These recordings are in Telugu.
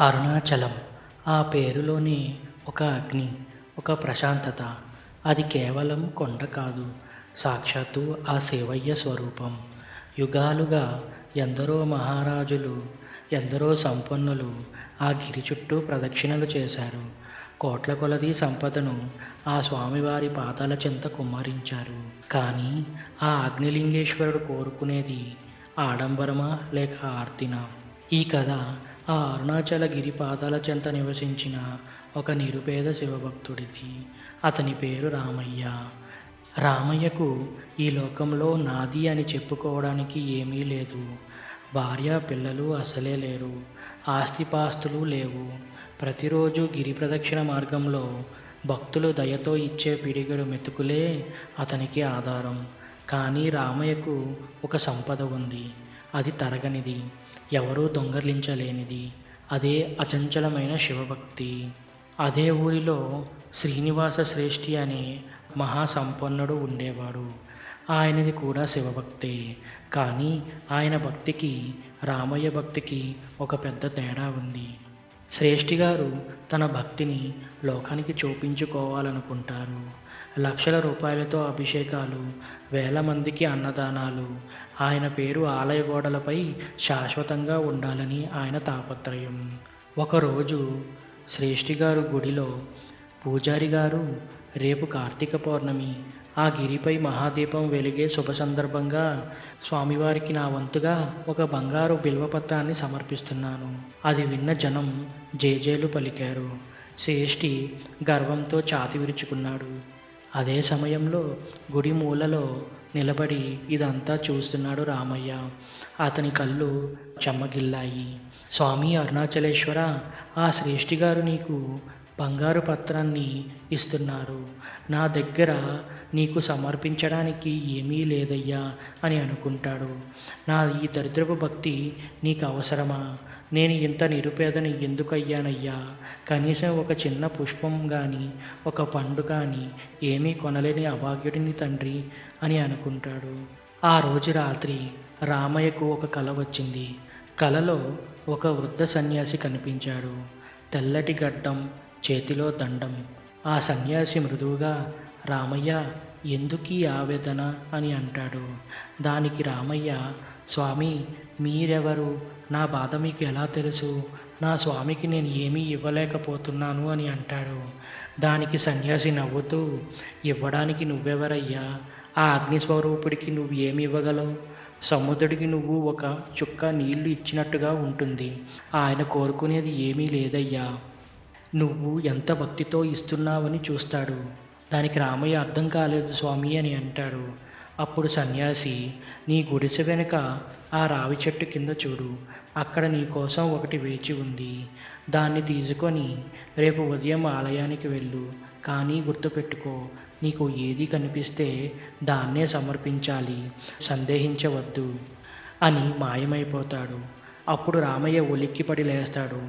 అరుణాచలం. ఆ పేరులోని ఒక అగ్ని ఒక ప్రశాంతత. అది కేవలం కొండ కాదు సాక్షాత్తు ఆ శివయ్య స్వరూపం. యుగాలుగా ఎందరో మహారాజులు ఎందరో సంపన్నులు ఆ గిరి చుట్టూ ప్రదక్షిణలు చేశారు. కోట్ల కొలది సంపదను ఆ స్వామివారి పాదాల చెంత కుమ్మరించారు. కానీ ఆ అగ్నిలింగేశ్వరుడు కోరుకునేది ఆడంబరమా లేక ఆర్తినా? ఈ కథ ఆ అరుణాచల గిరి పాదాల చెంత నివసించిన ఒక నిరుపేద శివభక్తుడిది. అతని పేరు రామయ్య. రామయ్యకు ఈ లోకంలో నాది అని చెప్పుకోవడానికి ఏమీ లేదు. భార్య పిల్లలు అసలే లేరు. ఆస్తిపాస్తులు లేవు. ప్రతిరోజు గిరి ప్రదక్షిణ మార్గంలో భక్తులు దయతో ఇచ్చే పిడిగడు మెతుకులే అతనికి ఆధారం. కానీ రామయ్యకు ఒక సంపద ఉంది. అది తరగనిది. ఎవరూ దొంగలించలేనిది. అదే అచంచలమైన శివభక్తి. అదే ఊరిలో శ్రీనివాస శ్రేష్ఠి అనే మహాసంపన్నుడు ఉండేవాడు. ఆయనది కూడా శివభక్తే. కానీ ఆయన భక్తికి రామయ్య భక్తికి ఒక పెద్ద తేడా ఉంది. శ్రేష్ఠి గారు తన భక్తిని లోకానికి చూపించుకోవాలనుకుంటారు. లక్షల రూపాయలతో అభిషేకాలు వేల మందికి అన్నదానాలు. ఆయన పేరు ఆలయ గోడలపై శాశ్వతంగా ఉండాలని ఆయన తాపత్రయం. ఒకరోజు శ్రేష్ఠి గారు గుడిలో పూజారి గారు రేపు కార్తీక పౌర్ణమి ఆ గిరిపై మహాదీపం వెలిగే శుభ సందర్భంగా స్వామివారికి నా వంతుగా ఒక బంగారు బిల్వపత్రాన్ని సమర్పిస్తున్నాను. అది విన్న జనం జేజేలు పలికారు. శ్రేష్ఠి గర్వంతో ఛాతి విరుచుకున్నాడు. అదే సమయంలో గుడి మూలలో నిలబడి ఇదంతా చూస్తున్నాడు రామయ్య. అతని కళ్ళు చెమ్మగిల్లాయి. స్వామి అరుణాచలేశ్వర ఆ శ్రేష్ఠి గారు నీకు బంగారు పత్రాన్ని ఇస్తున్నారు. నా దగ్గర నీకు సమర్పించడానికి ఏమీ లేదయ్యా అని అనుకుంటాడు. నా ఈ దరిద్రపు భక్తి నీకు అవసరమా? నేను ఇంత నిరుపేదని ఎందుకయ్యానయ్యా? కనీసం ఒక చిన్న పుష్పం కానీ ఒక పండు కానీ ఏమీ కొనలేని అభాగ్యుడిని తండ్రి అని అనుకుంటాడు. ఆ రోజు రాత్రి రామయ్యకు ఒక కల వచ్చింది. కలలో ఒక వృద్ధ సన్యాసి కనిపించాడు. తెల్లటి గడ్డం చేతిలో దండం. ఆ సన్యాసి మృదువుగా రామయ్య ఎందుకీ ఆవేదన అని అంటాడు. దానికి రామయ్య స్వామి మీరెవరు? నా బాధ మీకు ఎలా తెలుసు? నా స్వామికి నేను ఏమీ ఇవ్వలేకపోతున్నాను అని అంటాడు. దానికి సన్యాసి నవ్వుతూ ఇవ్వడానికి నువ్వెవరయ్యా? ఆ అగ్నిస్వరూపుడికి నువ్వు ఏమి ఇవ్వగలవు? సముద్రుడికి నువ్వు ఒక చుక్క నీళ్ళు ఇచ్చినట్టుగా ఉంటుంది. ఆయన కోరుకునేది ఏమీ లేదయ్యా. నువ్వు ఎంత భక్తితో ఇస్తున్నావని చూస్తాడు. దానికి రామయ్య అర్థం కాలేదు స్వామి అని అంటాడు. అప్పుడు సన్యాసి నీ గుడిసె వెనుక ఆ రావి చెట్టు కింద చూడు. అక్కడ నీ కోసం ఒకటి వేచి ఉంది. దాన్ని తీసుకొని రేపు ఉదయం ఆలయానికి వెళ్ళు. కానీ గుర్తుపెట్టుకో నీకు ఏది కనిపిస్తే దాన్నే సమర్పించాలి. సందేహించవద్దు అని మాయమైపోతాడు. అప్పుడు రామయ్య ఉలిక్కిపడి లేస్తాడు.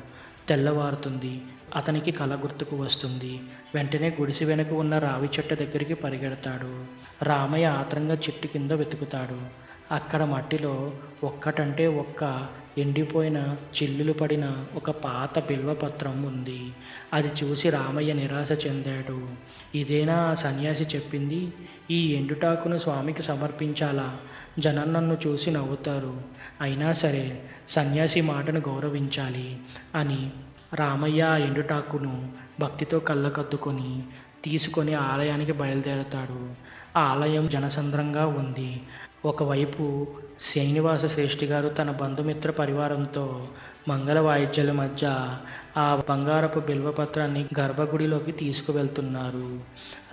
తెల్లవారుతుంది. అతనికి కల గుర్తుకు వస్తుంది. వెంటనే గుడిసి వెనుక ఉన్న రావి చెట్టు దగ్గరికి పరిగెడతాడు. రామయ్య ఆత్రంగా చెట్టు కింద వెతుకుతాడు. అక్కడ మట్టిలో ఒక్కటంటే ఒక్క ఎండిపోయిన చిల్లులు పడిన ఒక పాత బిల్వపత్రం ఉంది. అది చూసి రామయ్య నిరాశ చెందాడు. ఇదేనా ఆ సన్యాసి చెప్పింది? ఈ ఎండుటాకును స్వామికి సమర్పించాలా? జనం నన్ను చూసి నవ్వుతారు. అయినా సరే సన్యాసి మాటను గౌరవించాలి అని రామయ్య ఆ ఎండుటాకును భక్తితో కళ్ళకద్దుకొని తీసుకొని ఆలయానికి బయలుదేరతాడు. ఆ ఆలయం జనసంద్రంగా ఉంది. ఒకవైపు శ్రీనివాస శ్రేష్ఠి గారు తన బంధుమిత్ర పరివారంతో మంగళ వాయిద్యాల మధ్య ఆ బంగారపు బిల్వపత్రాన్ని గర్భగుడిలోకి తీసుకువెళ్తున్నారు.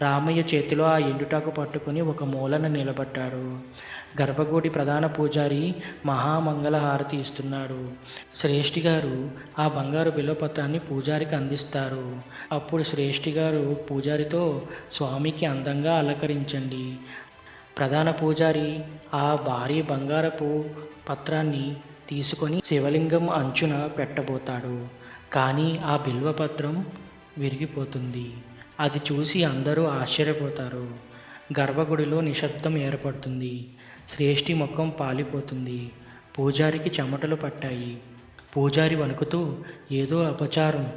రామయ్య చేతిలో ఆ ఎండుటాకు పట్టుకుని ఒక మూలన నిలబడ్డాడు. గర్భగుడి ప్రధాన పూజారి మహామంగళహారతి ఇస్తున్నాడు. శ్రేష్ఠి గారు ఆ బంగారు బిల్వపత్రాన్ని పూజారికి అందిస్తారు. అప్పుడు శ్రేష్ఠి గారు పూజారితో స్వామికి అందంగా అలంకరించండి. ప్రధాన పూజారి ఆ భారీ బంగారపు పత్రాన్ని తీసుకొని శివలింగం అంచున పెట్టబోతాడు. కానీ ఆ బిల్వపత్రం విరిగిపోతుంది. అది చూసి అందరూ ఆశ్చర్యపోతారు. గర్భగుడిలో నిశ్శబ్దం ఏర్పడుతుంది. శ్రేష్ఠి ముఖం పాలిపోతుంది. పూజారికి చెమటలు పట్టాయి. పూజారి వణుకుతూ ఏదో అపచారం.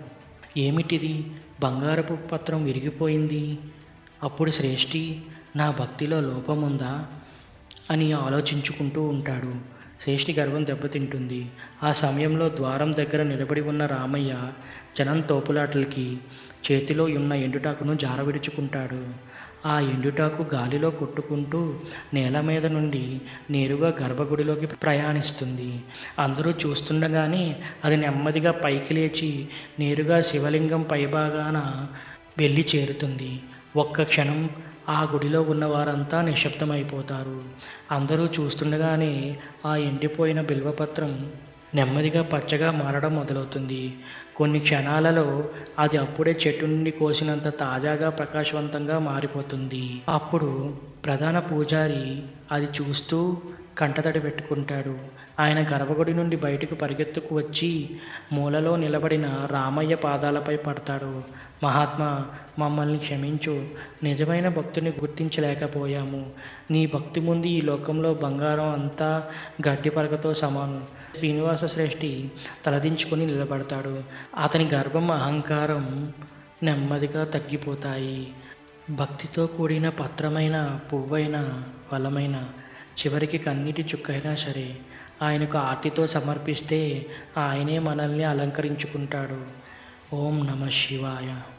ఏమిటిది? బంగారపు పత్రం విరిగిపోయింది. అప్పుడు శ్రేష్ఠి నా భక్తిలో లోపముందా? అని ఆలోచించుకుంటూ ఉంటాడు. శ్రేష్ఠి గర్వం దెబ్బతింటుంది. ఆ సమయంలో ద్వారం దగ్గర నిలబడి ఉన్న రామయ్య జనం తోపులాటలకి చేతిలో ఉన్న ఎండుటాకును జారవిడుచుకుంటాడు. ఆ ఎండుటాకు గాలిలో కొట్టుకుంటూ నేల మీద నుండి నేరుగా గర్భగుడిలోకి ప్రయాణిస్తుంది. అందరూ చూస్తుండగానే అది నెమ్మదిగా పైకి లేచి నేరుగా శివలింగం పైభాగాన వెళ్ళి చేరుతుంది. ఒక్క క్షణం ఆ గుడిలో ఉన్న వారంతా నిశ్శబ్దమైపోతారు. అందరూ చూస్తుండగానే ఆ ఎండిపోయిన బిల్వపత్రం నెమ్మదిగా పచ్చగా మారడం మొదలవుతుంది. కొన్ని క్షణాలలో అది అప్పుడే చెట్టు నుండి కోసినంత తాజాగా ప్రకాశవంతంగా మారిపోతుంది. అప్పుడు ప్రధాన పూజారి అది చూస్తూ కంటతడి పెట్టుకుంటాడు. ఆయన గర్భగుడి నుండి బయటకు పరిగెత్తుకు వచ్చి మూలలో నిలబడిన రామయ్య పాదాలపై పడతాడు. మహాత్మా మమ్మల్ని క్షమించు. నిజమైన భక్తుని గుర్తించలేకపోయాము. నీ భక్తి ముందు ఈ లోకంలో బంగారం అంతా గడ్డి పరకతో సమానం. శ్రీనివాస శ్రేష్ఠి తలదించుకొని నిలబడతాడు. అతని గర్భం అహంకారం నెమ్మదిగా తగ్గిపోతాయి. భక్తితో కూడిన పత్రమైన పువ్వైన ఫలమైన చివరికి కన్నీటి చుక్కైనా సరే ఆయనకు ఆర్తితో సమర్పిస్తే ఆయనే మనల్ని అలంకరించుకుంటాడు. ఓం నమ శివాయ.